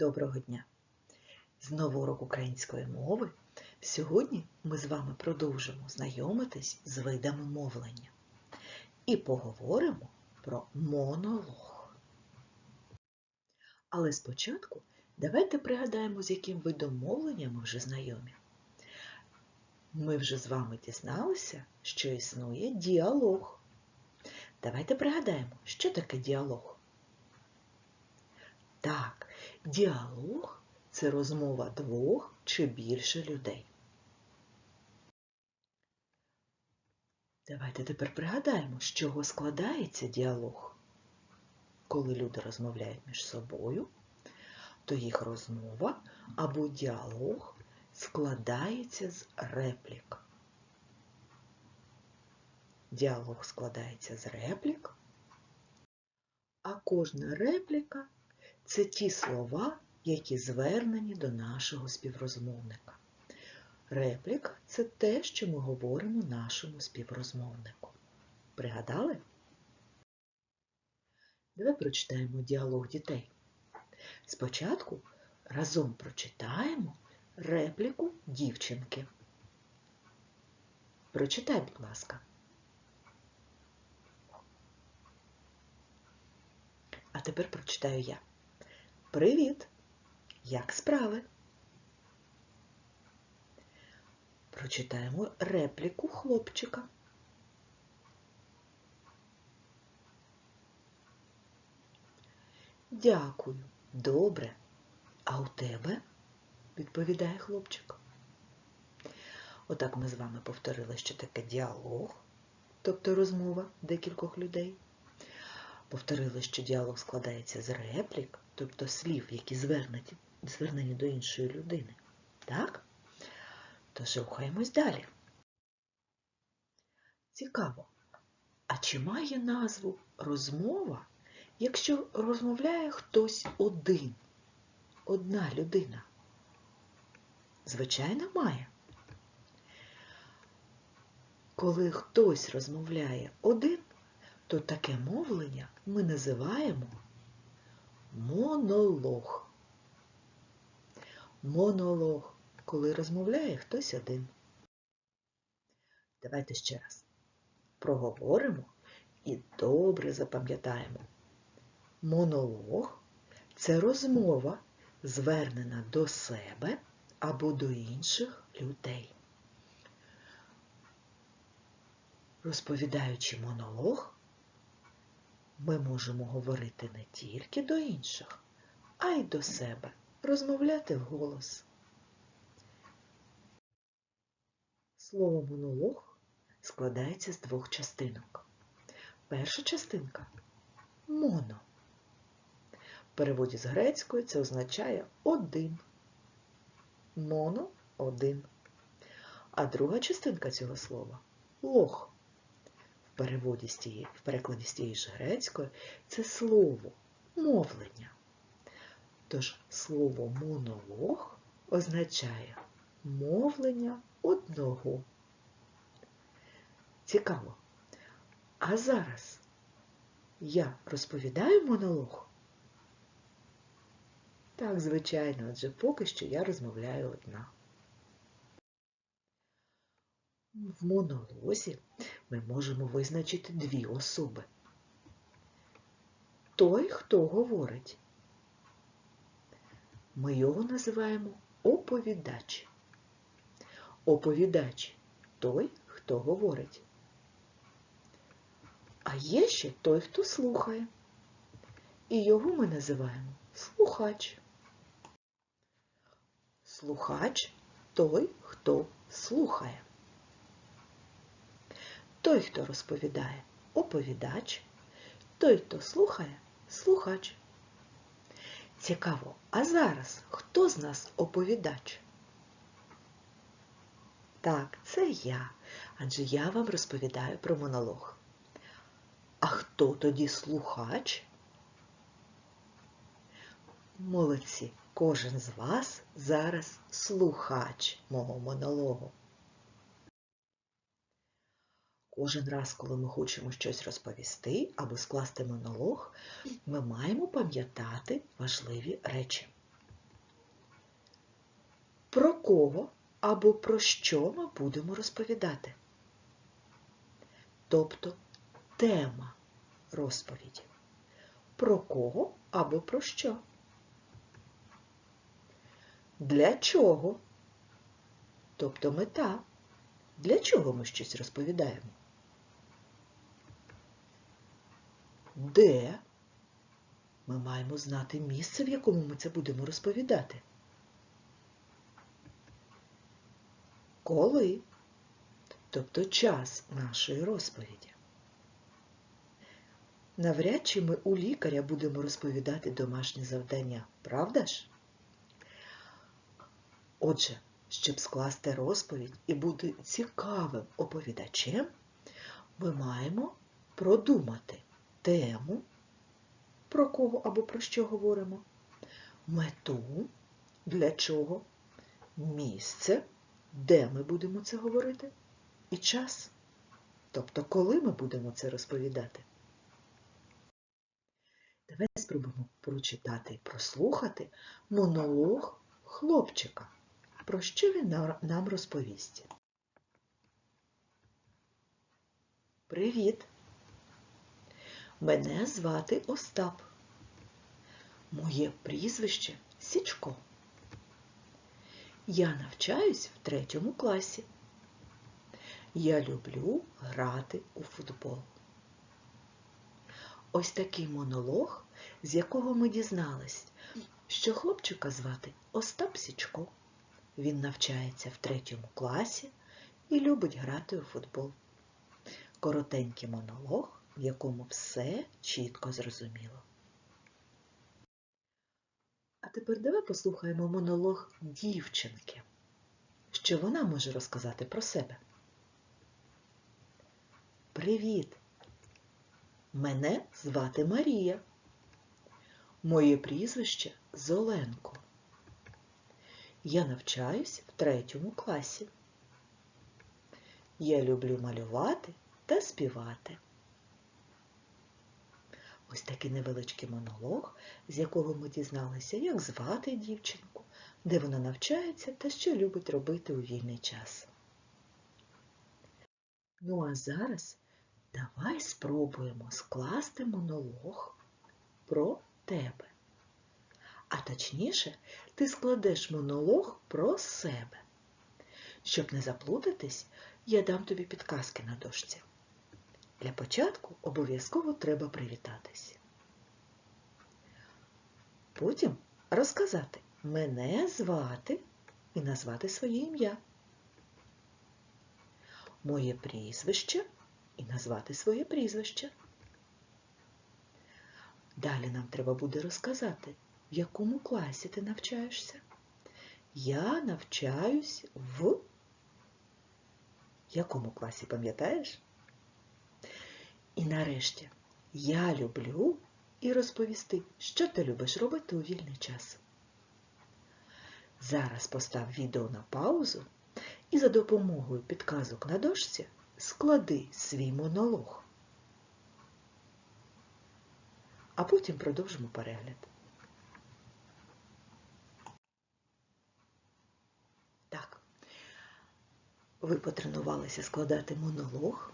Доброго дня! Знову урок української мови. Сьогодні ми з вами продовжимо знайомитись з видами мовлення і поговоримо про монолог. Але спочатку давайте пригадаємо, з яким видом мовлення ми вже знайомі. Ми вже з вами дізналися, що існує діалог. Давайте пригадаємо, що таке діалог. Так, діалог це розмова двох чи більше людей. Давайте тепер пригадаємо, з чого складається діалог. Коли люди розмовляють між собою, то їх розмова або діалог складається з реплік. Діалог складається з реплік, а кожна репліка це ті слова, які звернені до нашого співрозмовника. Репліка це те, що ми говоримо нашому співрозмовнику. Пригадали? Давай прочитаємо діалог дітей. Спочатку разом прочитаємо репліку дівчинки. Прочитай, будь ласка. А тепер прочитаю я. Привіт! Як справи? Прочитаємо репліку хлопчика. Дякую, добре. А у тебе? відповідає хлопчик. Отак ми з вами повторили, що таке діалог, тобто розмова декількох людей. Повторили, що діалог складається з реплік, тобто слів, які звернені, звернені до іншої людини. Так? Тож рухаємось далі. Цікаво. А чи має назву розмова, якщо розмовляє хтось один, одна людина? Звичайно, має. Коли хтось розмовляє один, то таке мовлення ми називаємо монолог. Монолог, коли розмовляє хтось один. Давайте ще раз проговоримо і добре запам'ятаємо. Монолог це розмова, звернена до себе або до інших людей. Розповідаючи монолог, ми можемо говорити не тільки до інших, а й до себе, розмовляти вголос. Слово монолог складається з двох частинок. Перша частинка моно. В переводі з грецької це означає один. Моно один. А друга частинка цього слова лох переводі з тієї, в перекладі з тієї ж грецької це слово мовлення. Тож слово монолог означає мовлення одного. Цікаво. А зараз я розповідаю монолог? Так, звичайно, адже поки що я розмовляю одна. В монолозі ми можемо визначити дві особи. Той, хто говорить. Ми його називаємо оповідач. Оповідач той, хто говорить. А є ще той, хто слухає. І його ми називаємо слухач. Слухач той, хто слухає. Той, хто розповідає оповідач, той, хто слухає слухач. Цікаво, а зараз хто з нас оповідач? Так, це я, адже я вам розповідаю про монолог. А хто тоді слухач? Молодці, кожен з вас зараз слухач мого монологу. Кожен раз, коли ми хочемо щось розповісти або скласти монолог, ми маємо пам'ятати важливі речі. Про кого або про що ми будемо розповідати. Тобто тема розповіді. Про кого або про що. Для чого? Тобто мета. Для чого ми щось розповідаємо? Де? Ми маємо знати місце, в якому ми це будемо розповідати. Коли? Тобто час нашої розповіді. Навряд чи ми у лікаря будемо розповідати домашні завдання, правда ж? Отже, щоб скласти розповідь і бути цікавим оповідачем, ми маємо продумати тему, про кого або про що говоримо, мету, для чого, місце, де ми будемо це говорити, і час, тобто коли ми будемо це розповідати. Давай спробуємо прочитати і прослухати монолог хлопчика. Про що він нам розповість? Привіт! Мене звати Остап. Моє прізвище Січко. Я навчаюсь в третьому класі. Я люблю грати у футбол. Ось такий монолог, з якого ми дізнались, що хлопчика звати Остап Січко. Він навчається в третьому класі і любить грати у футбол. Коротенький монолог, в якому все чітко зрозуміло. А тепер давай послухаємо монолог дівчинки. Що вона може розказати про себе? Привіт! Мене звати Марія. Моє прізвище Золенко. Я навчаюсь в третьому класі. Я люблю малювати та співати. Ось такий невеличкий монолог, з якого ми дізналися, як звати дівчинку, де вона навчається та що любить робити у вільний час. Ну а зараз давай спробуємо скласти монолог про тебе. А точніше, ти складеш монолог про себе. Щоб не заплутатись, я дам тобі підказки на дошці. Для початку обов'язково треба привітатись. Потім розказати мене звати і назвати своє ім'я. Моє прізвище і назвати своє прізвище. Далі нам треба буде розказати, в якому класі ти навчаєшся. Я навчаюсь в якому класі, пам'ятаєш? І нарешті я люблю і розповісти, що ти любиш робити у вільний час. Зараз постав відео на паузу і за допомогою підказок на дошці склади свій монолог. А потім продовжимо перегляд. Так, ви потренувалися складати монолог.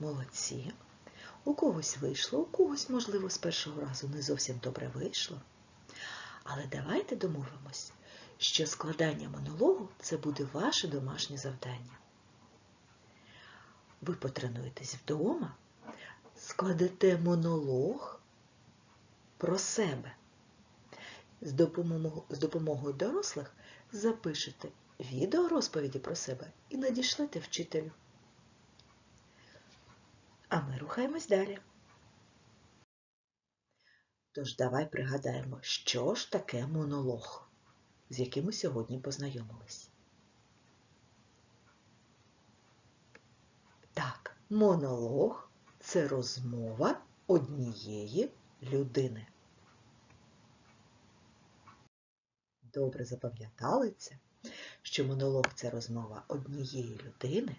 Молодці. У когось вийшло, у когось, можливо, з першого разу не зовсім добре вийшло. Але давайте домовимось, що складання монологу це буде ваше домашнє завдання. Ви потренуєтесь вдома, складете монолог про себе. З допомогою, з допомогою дорослих запишете відео розповіді про себе і надішлете вчителю. А ми рухаємось далі. Тож давай пригадаємо, що ж таке монолог, з яким ми сьогодні познайомились. Так, монолог це розмова однієї людини. Добре запам'ятали це, що монолог це розмова однієї людини,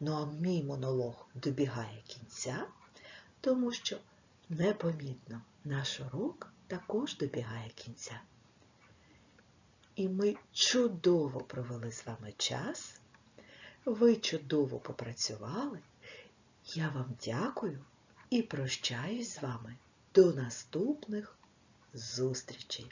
ну а мій монолог добігає кінця, тому що непомітно наш урок також добігає кінця. і ми чудово провели з вами час. Ви чудово попрацювали. Я вам дякую і прощаюсь з вами до наступних зустрічей.